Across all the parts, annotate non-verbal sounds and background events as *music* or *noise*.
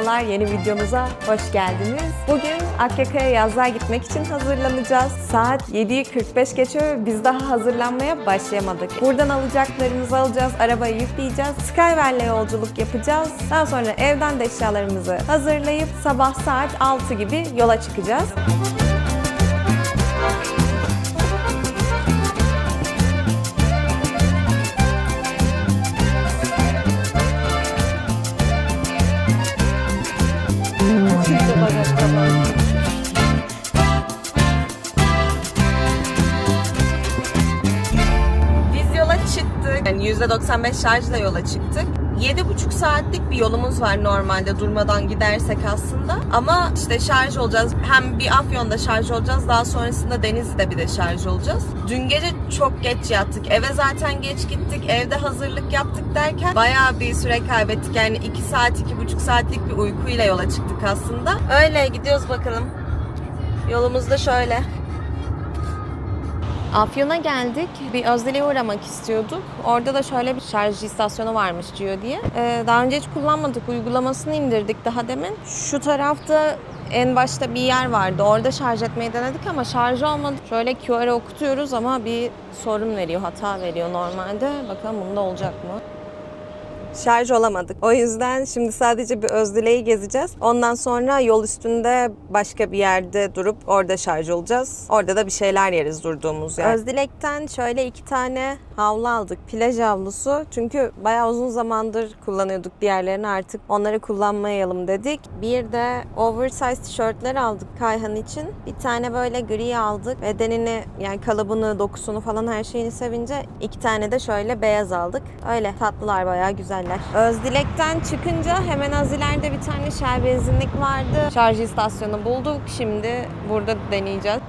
Merhabalar, yeni videomuza hoş geldiniz. Bugün Akyaka'ya yazlığa gitmek için hazırlanacağız. Saat 7.45 geçiyor ve biz daha hazırlanmaya başlayamadık. Buradan alacaklarımızı alacağız, arabayı yükleyeceğiz, Skywell'le yolculuk yapacağız. Daha sonra evden de eşyalarımızı hazırlayıp sabah saat 6 gibi yola çıkacağız. %95 şarjla yola çıktık. 7,5 saatlik bir yolumuz var normalde durmadan gidersek aslında. Ama işte şarj olacağız. Hem bir Afyon'da şarj olacağız. Daha sonrasında Denizli'de bir de şarj olacağız. Dün gece çok geç yattık. Eve zaten geç gittik. Evde hazırlık yaptık derken bayağı bir süre kaybettik. Yani 2 saat, 2,5 saatlik bir uykuyla yola çıktık aslında. Öyle gidiyoruz bakalım. Yolumuz da şöyle. Afyon'a geldik. Bir Özdil'e uğramak istiyorduk. Orada da şöyle bir şarj istasyonu varmış diyor diye. Ee, daha önce hiç kullanmadık. Uygulamasını indirdik daha demin. Şu tarafta en başta bir yer vardı. Orada şarj etmeyi denedik ama şarj olmadı. Şöyle QR'ı okutuyoruz ama bir sorun veriyor, hata veriyor normalde. Bakalım bunda olacak mı? Şarj olamadık. O yüzden şimdi sadece bir Özdile'yi gezeceğiz. Ondan sonra yol üstünde başka bir yerde durup orada şarj olacağız. Orada da bir şeyler yeriz durduğumuz yer. Özdilek'ten şöyle iki tane havlu aldık. Plaj havlusu. Çünkü bayağı uzun zamandır kullanıyorduk diğerlerini artık onları kullanmayalım dedik. Bir de oversize tişörtler aldık Kayhan için. Bir tane böyle gri aldık. Bedenini yani kalıbını, dokusunu falan her şeyini sevince iki tane de şöyle beyaz aldık. Öyle tatlılar bayağı güzeller. Özdilek'ten çıkınca hemen az ileride bir tane Shell benzinlik vardı. Şarj istasyonu bulduk. Şimdi burada deneyeceğiz.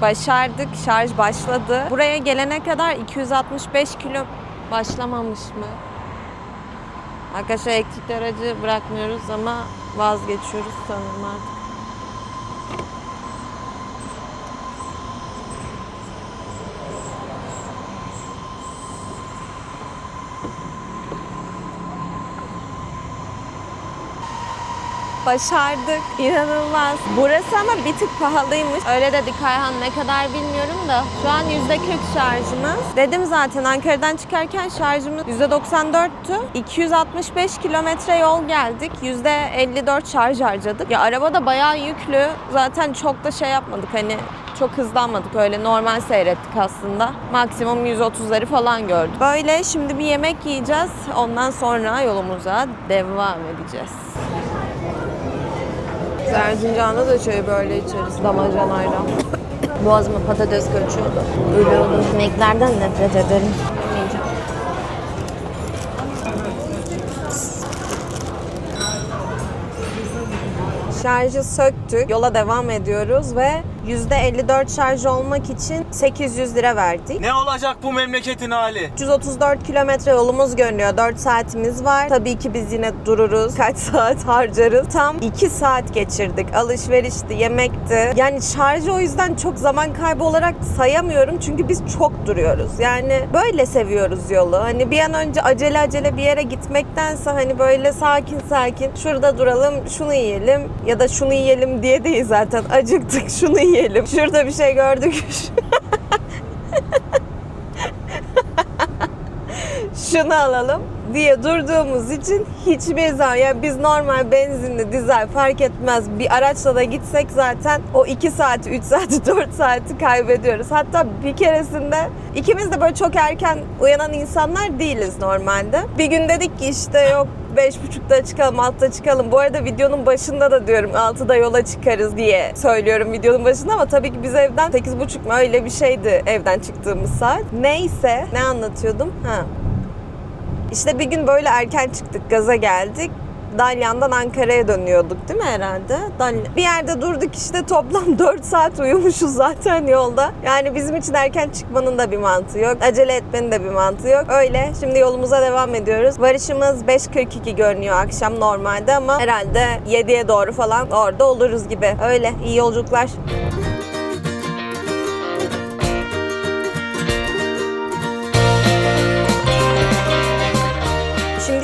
Başardık. Şarj başladı. Buraya gelene kadar 265 kilo başlamamış mı? Arkadaşlar elektrikli aracı bırakmıyoruz ama vazgeçiyoruz sanırım artık. Başardık. İnanılmaz. Burası ama bir tık pahalıymış. Öyle dedi Kayhan ne kadar bilmiyorum da. Şu an %40 şarjımız. Dedim zaten Ankara'dan çıkarken şarjımız %94'tü. 265 kilometre yol geldik. %54 şarj harcadık. Ya araba da bayağı yüklü. Zaten çok da şey yapmadık hani çok hızlanmadık öyle normal seyrettik aslında. Maksimum 130'ları falan gördük. Böyle şimdi bir yemek yiyeceğiz. Ondan sonra yolumuza devam edeceğiz. Erzincan'da da şey böyle içeriz damacanayla. *coughs* Boğazıma patates kaçıyordu. Ölüyordum. Sineklerden nefret ederim. Yemeyeceğim. Şarjı söktük. Yola devam ediyoruz ve %54 şarj olmak için 800 lira verdik. Ne olacak bu memleketin hali? 334 kilometre yolumuz görünüyor. 4 saatimiz var. Tabii ki biz yine dururuz. Kaç *laughs* saat harcarız. Tam 2 saat geçirdik. Alışverişti, yemekti. Yani şarjı o yüzden çok zaman kaybı olarak sayamıyorum. Çünkü biz çok duruyoruz. Yani böyle seviyoruz yolu. Hani bir an önce acele acele bir yere gitmektense hani böyle sakin sakin şurada duralım, şunu yiyelim ya da şunu yiyelim diye değil zaten. Acıktık, şunu yiyelim. Şurada bir şey gördük. şunu alalım diye durduğumuz için hiçbir zaman yani biz normal benzinli dizel fark etmez bir araçla da gitsek zaten o 2 saati 3 saati 4 saati kaybediyoruz. Hatta bir keresinde ikimiz de böyle çok erken uyanan insanlar değiliz normalde. Bir gün dedik ki işte yok 5.30'da çıkalım, 6'da çıkalım. Bu arada videonun başında da diyorum 6'da yola çıkarız diye söylüyorum videonun başında ama tabii ki biz evden 8.30 mu öyle bir şeydi evden çıktığımız saat. Neyse ne anlatıyordum? Ha. İşte bir gün böyle erken çıktık, gaza geldik. Dalyan'dan Ankara'ya dönüyorduk değil mi herhalde? Dalyan. Bir yerde durduk işte toplam *laughs* 4 saat uyumuşuz zaten yolda. Yani bizim için erken çıkmanın da bir mantığı yok. Acele etmenin de bir mantığı yok. Öyle şimdi yolumuza devam ediyoruz. Varışımız 5.42 görünüyor akşam normalde ama herhalde 7'ye doğru falan orada oluruz gibi. Öyle iyi yolculuklar.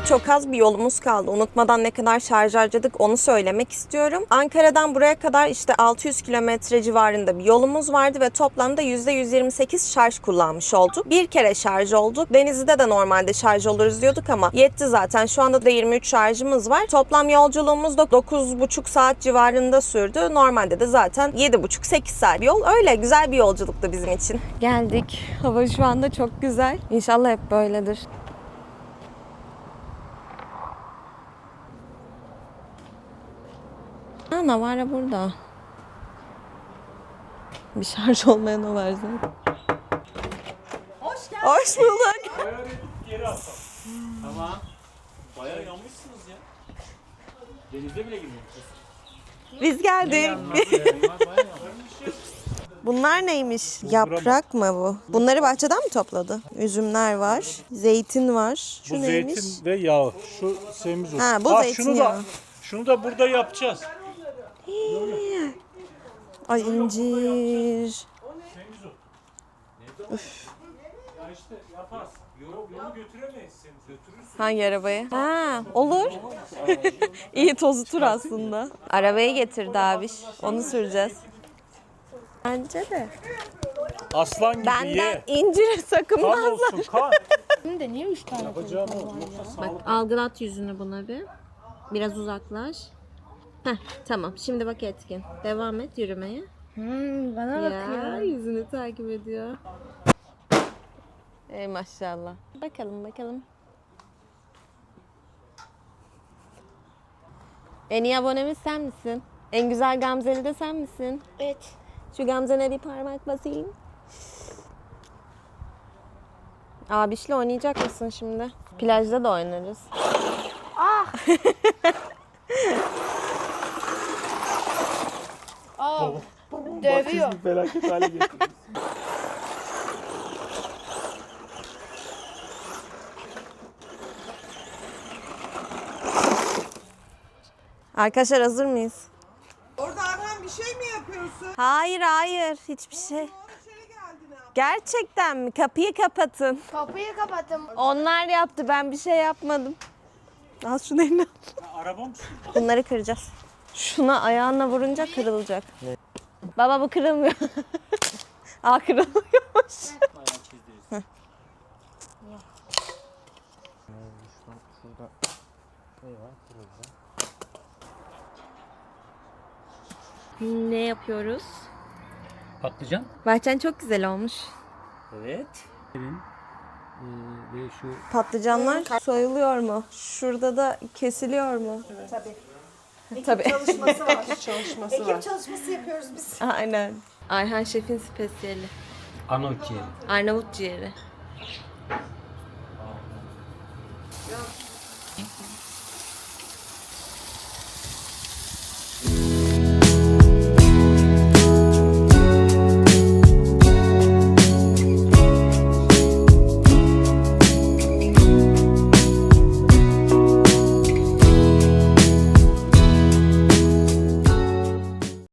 Çok az bir yolumuz kaldı. Unutmadan ne kadar şarj harcadık onu söylemek istiyorum. Ankara'dan buraya kadar işte 600 kilometre civarında bir yolumuz vardı ve toplamda %128 şarj kullanmış olduk. Bir kere şarj olduk. Denizli'de de normalde şarj oluruz diyorduk ama yetti zaten. Şu anda da 23 şarjımız var. Toplam yolculuğumuz da 9,5 saat civarında sürdü. Normalde de zaten 7,5-8 saat bir yol. Öyle güzel bir yolculuktu bizim için. Geldik. Hava şu anda çok güzel. İnşallah hep böyledir. Ha, Navara burada. Bir şarj olmayan o var zaten. Hoş geldin. Hoş bulduk. Tamam. Bayağı yanmışsınız ya. Denize bile girmemişiz. Biz geldik. *laughs* Bunlar neymiş? Yaprak mı bu? Bunları bahçeden mi topladı? Üzümler var, zeytin var. Şu Bu neymiş? zeytin ve yağı. Şu semizotu. Ha, bu şunu zeytinyağı. da şunu da burada yapacağız. Ay incir. Ya işte yaparız. Yolu, yolu götüremeyiz seni. Götürürsün. Hangi arabaya? Ha, olur. *laughs* İyi tozutur aslında. Arabayı getirdi abi. Onu süreceğiz. Bence de. Aslan gibi Benden ye. incir Kan sakınmazlar. olsun kan. *laughs* Şimdi niye üç tane Yapacağım o. Yoksa Bak algılat yüzünü buna bir. Biraz uzaklaş. Heh, tamam. Şimdi bak etkin. Devam et yürümeye. Hmm, bana Ya bakıyor. yüzünü takip ediyor. Ey maşallah. Bakalım bakalım. En iyi abonemiz sen misin? En güzel Gamzeli de sen misin? Evet. Şu Gamze'ne bir parmak basayım. Abişle oynayacak mısın şimdi? Plajda da oynarız. *laughs* Aa, dövüyor. bir felaket hale getirdiniz. Arkadaşlar hazır mıyız? Orada Arhan bir şey mi yapıyorsun? Hayır hayır hiçbir şey. Gerçekten mi? Kapıyı kapatın. Kapıyı kapattım. Onlar yaptı ben bir şey yapmadım. Al şunu eline. al. Araba mı? Bunları kıracağız. Şuna ayağına vurunca kırılacak. Baba bu kırılmıyor. *laughs* Aa kırılmıyormuş. ne yapıyoruz? Patlıcan. Bahçen çok güzel olmuş. Evet. E, ve şu Patlıcanlar soyuluyor mu? Şurada da kesiliyor mu? Tabii. Tabii. Çalışması var. Çalışması Ekip var. çalışması yapıyoruz biz. Aynen. Ayhan Şef'in spesiyeli. Arnavut ciğeri. Arnavut ciğeri.